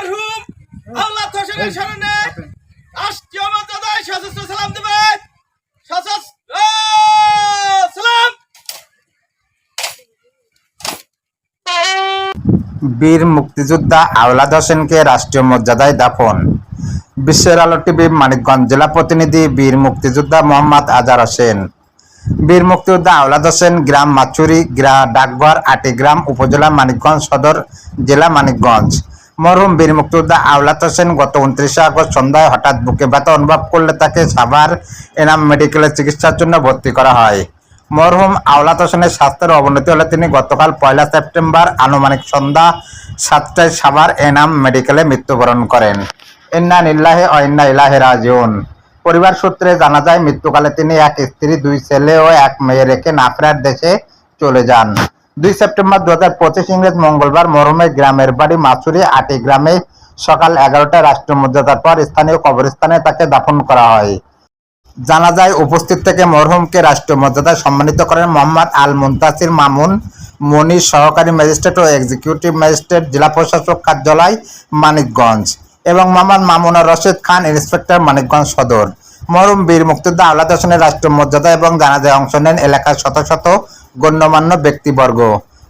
মরহুম। আল্লাহ হোসেনের স্মরণে রাষ্ট্রীয় মর্যাদায় সশস্ত্র সালাম দেবেন সশস্ত্র সালাম। বীর মুক্তিযোদ্ধা আওলাদ হোসেনকে রাষ্ট্রীয় মর্যাদায় দাফন। বিশ্বের আলো টিভি মানিকগঞ্জ জেলা প্রতিনিধি বীর মুক্তিযোদ্ধা মোহাম্মদ আজার হোসেন। বীর মুক্তিযোদ্ধা আওলাদ হোসেন গ্রাম মাচুরি গ্রা ডাকঘর আটিগ্রাম উপজেলা মানিকগঞ্জ সদর জেলা মানিকগঞ্জ। মরহুম বীর মুক্তিযোদ্ধা আওলাদ হোসেন গত উনত্রিশে আগস্ট সন্ধ্যায় হঠাৎ বুকে ব্যথা অনুভব করলে তাকে সাভার এনাম মেডিকেলে চিকিৎসার জন্য ভর্তি করা হয়। মরহুম আওলাদ হোসেনের স্বাস্থ্যের অবনতি হলে তিনি গতকাল পয়লা সেপ্টেম্বর আনুমানিক সন্ধ্যা সাতটায় সাভার এনাম মেডিকেলে মৃত্যুবরণ করেন। ইন্না নিল্লাহে অন্না ইলাহে রাজিউন। পরিবার সূত্রে জানা যায়, মৃত্যুকালে তিনি এক স্ত্রী, দুই ছেলে ও এক মেয়ে রেখে নাফরার দেশে চলে যান। দুই সেপ্টেম্বর দু হাজার পঁচিশ ইংরেজ মঙ্গলবার মরহুমের গ্রামের বাড়ি মাছুরি আটি গ্রামে সকাল এগারোটায় রাষ্ট্রীয় মর্যাদার পর স্থানীয় কবরস্থানে তাকে দাফন করা হয়। জানা যায় উপস্থিত থেকে মরহুমকে রাষ্ট্রীয় মর্যাদায় সম্মানিত করেন মোহাম্মদ আল মুন্তাসির মামুন মনি সহকারী ম্যাজিস্ট্রেট ও এক্সিকিউটিভ ম্যাজিস্ট্রেট, জেলা প্রশাসক কার্যালয়, মানিকগঞ্জ এবং মোহাম্মদ মামুনুর রশিদ খান ইন্সপেক্টর, মানিকগঞ্জ সদর। মরহুম বীর মুক্তিযোদ্ধা আওলাদ হোসেনের রাষ্ট্রীয় মর্যাদা এবং জানাজায় অংশ নেন এলাকার শত শত গণ্যমান্য ব্যক্তিবর্গ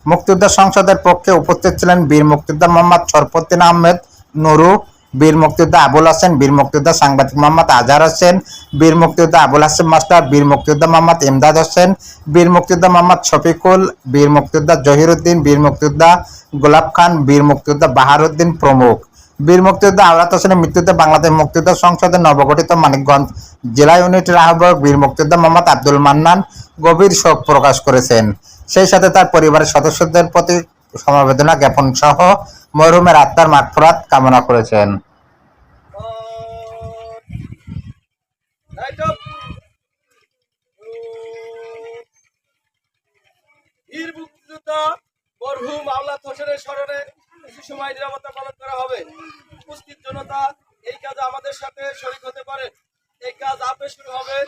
মুক্তিযোদ্ধা সংসদের পক্ষে উপস্থিত ছিলেন বীর মুক্তিযোদ্ধা মোহাম্মদ শরফুদ্দিন আহমেদ নুরু বীর মুক্তিযোদ্ধা আবুল হাসেন বীর মুক্তিযোদ্ধা সাংবাদিক মোহাম্মদ আজহার হোসেন বীর মুক্তিযোদ্ধা আবুল হাসেম মাস্টার বীর মুক্তিযোদ্ধা মোহাম্মদ ইমদাদ হোসেন বীর মুক্তিযোদ্ধা মোহাম্মদ শফিকুল বীর মুক্তিযোদ্ধা জহিরুদ্দিন বীর মুক্তিযোদ্ধা গোলাপ খান বীর মুক্তিযোদ্ধা বাহারুদ্দিন প্রমুখ বীর মুক্তিযোদ্ধা আওলাদ হোসেনের মৃত্যুতে বাংলাদেশ মুক্তিযোদ্ধা সংসদের নবগঠিত মানিকগঞ্জ জেলা ইউনিটের আহ্বায়ক বীর মুক্তিযোদ্ধা মোহাম্মদ আব্দুল মান্নান গভীর শোক প্রকাশ করেছেন। সেই সাথে তার পরিবারের সদস্যদের প্রতি সমবেদনা জ্ঞাপন সহ মরহুমের আত্মার মাগফিরাত কামনা করেছেন। স্মরণে কিছু সময় নিরাপত্তা পালন করা হবে। উপস্থিত জনতা, এই কাজ আমাদের সাথে শরিক হতে পারে এই কাজ আপে শুরু হবে।